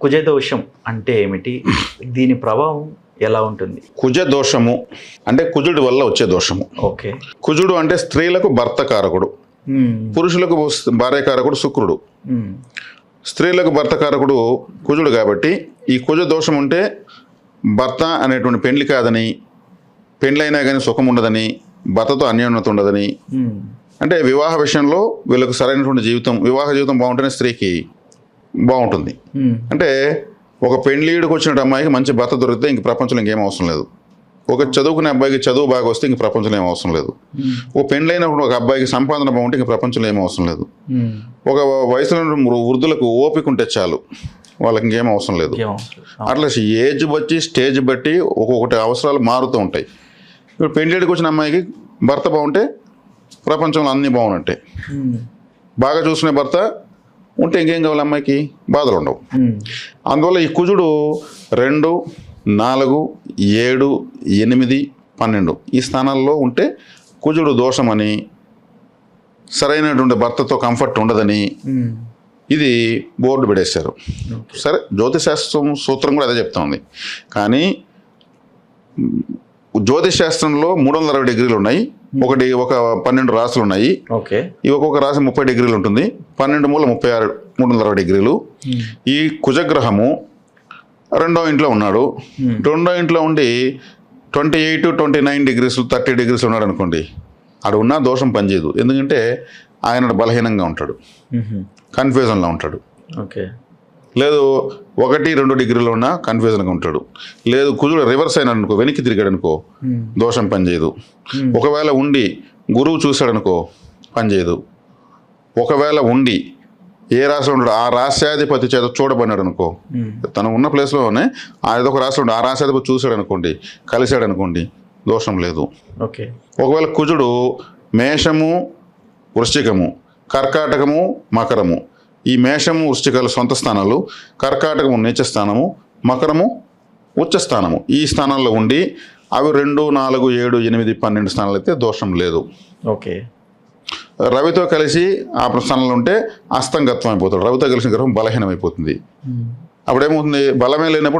కుజదోషం అంటే ఏమిటి? దీని ప్రభావం ఎలా ఉంటుంది? కుజ దోషము అంటే కుజుడి వల్ల వచ్చే దోషము. ఓకే. కుజుడు అంటే స్త్రీలకు భర్త కారకుడు. పురుషులకు భార్య కారకుడు శుక్రుడు. స్త్రీలకు భర్త కారకుడు కుజుడు కాబట్టి ఈ కుజ దోషం ఉంటే భర్త అనేటువంటి పెండ్లి కాదని పెండ్లైనా కానీ సుఖం ఉండదని భర్తతో అన్యోన్యత ఉండదని. అంటే వివాహ విషయంలో వీళ్ళకు సరైనటువంటి జీవితం వివాహ జీవితం బాగుంటేనే స్త్రీకి బాగుంటుంది. అంటే ఒక పెండ్లీడికి వచ్చిన అమ్మాయికి మంచి భర్త దొరికితే ఇంక ప్రపంచంలో ఇంకేం అవసరం లేదు ఒక చదువుకునే అబ్బాయికి చదువు బాగా వస్తే ఇంక ప్రపంచంలో ఏం అవసరం లేదు. ఒక పెండ్లైనప్పుడు ఒక అబ్బాయికి సంపాదన బాగుంటే ఇంక ప్రపంచంలో ఏం అవసరం లేదు. ఒక వయసులో వృద్ధులకు ఓపిక ఉంటే చాలు వాళ్ళకి ఇంకేం అవసరం లేదు. అట్లా ఏజ్ బట్టి స్టేజ్ బట్టి ఒక్కొక్కటి అవసరాలు మారుతూ ఉంటాయి ఇప్పుడు పెండ్లిడికి వచ్చిన అమ్మాయికి భర్త బాగుంటే ప్రపంచంలో అన్నీ బాగున్నట్టే మ్మ్. బాగా చూసుకునే భర్త ఉంటే ఇంకేం కావాలి అమ్మాయికి? బాధలు ఉండవు. అందువల్ల ఈ కుజుడు రెండు నాలుగు ఏడు ఎనిమిది పన్నెండు ఈ స్థానాల్లో ఉంటే కుజుడు దోషమని సరైనటువంటి భర్తతో కంఫర్ట్ ఉండదని. ఇది బోర్డు పెడేశారు సరే జ్యోతిశాస్త్రం సూత్రం కూడా అదే చెప్తా ఉంది. కానీ మ్, జ్యోతిష్ శాస్త్రంలో మూడు వందల అరవై డిగ్రీలు ఉన్నాయి. ఒకటి ఒక పన్నెండు రాసులు ఉన్నాయి. ఓకే. ఈ ఒక్కొక్క రాశి ముప్పై డిగ్రీలు ఉంటుంది. పన్నెండు మూల ముప్పై ఆరు మూడు వందల అరవై డిగ్రీలు. మ్మ్. ఈ కుజగ్రహము రెండో ఇంట్లో ఉన్నాడు. Hmm. రెండో ఇంట్లో ఉండి twenty eight twenty nine degrees thirty degrees ఉన్నాడు అనుకోండి. ఆడు ఉన్న దోషం పనిచేయదు ఎందుకంటే ఆయన బలహీనంగా ఉంటాడు. కన్ఫ్యూజన్లో ఉంటాడు. ఓకే. లేదు ఒకటి రెండు డిగ్రీలో ఉన్న కన్ఫ్యూజన్గా ఉంటాడు లేదు కుజుడు రివర్స్ అయినాడు అనుకో వెనక్కి తిరిగాడు అనుకో. దోషం పనిచేయదు. ఒకవేళ ఉండి గురువు చూశాడనుకో పనిచేయదు ఒకవేళ ఉండి ఏ రాశిలో ఉంటాడు ఆ రాశ్యాధిపతి చేత చూడబడినాడు అనుకో. తను ఉన్న ప్లేస్లోనే ఆ ఏదో ఒక రాశిలో ఉండి ఆ రాశ్యాధిపతి చూశాడు అనుకోండి కలిశాడు అనుకోండి దోషం లేదు ఓకే ఒకవేళ కుజుడు మేషము వృశ్చికము కర్కాటకము మకరము ఈ మేషము వృశ్చికాలు సొంత స్థానాలు కర్కాటకము నీచ స్థానము మకరము ఉచ్చ స్థానము. ఈ స్థానాల్లో ఉండి అవి రెండు నాలుగు ఏడు ఎనిమిది పన్నెండు స్థానాలు అయితే దోషం లేదు. ఓకే. రవితో కలిసి ఆ స్థానంలో ఉంటే అస్తంగత్వం అయిపోతాడు రవితో కలిసిన గ్రహం బలహీనం అయిపోతుంది మ్మ్. అప్పుడేమవుతుంది? బలమే లేనప్పుడు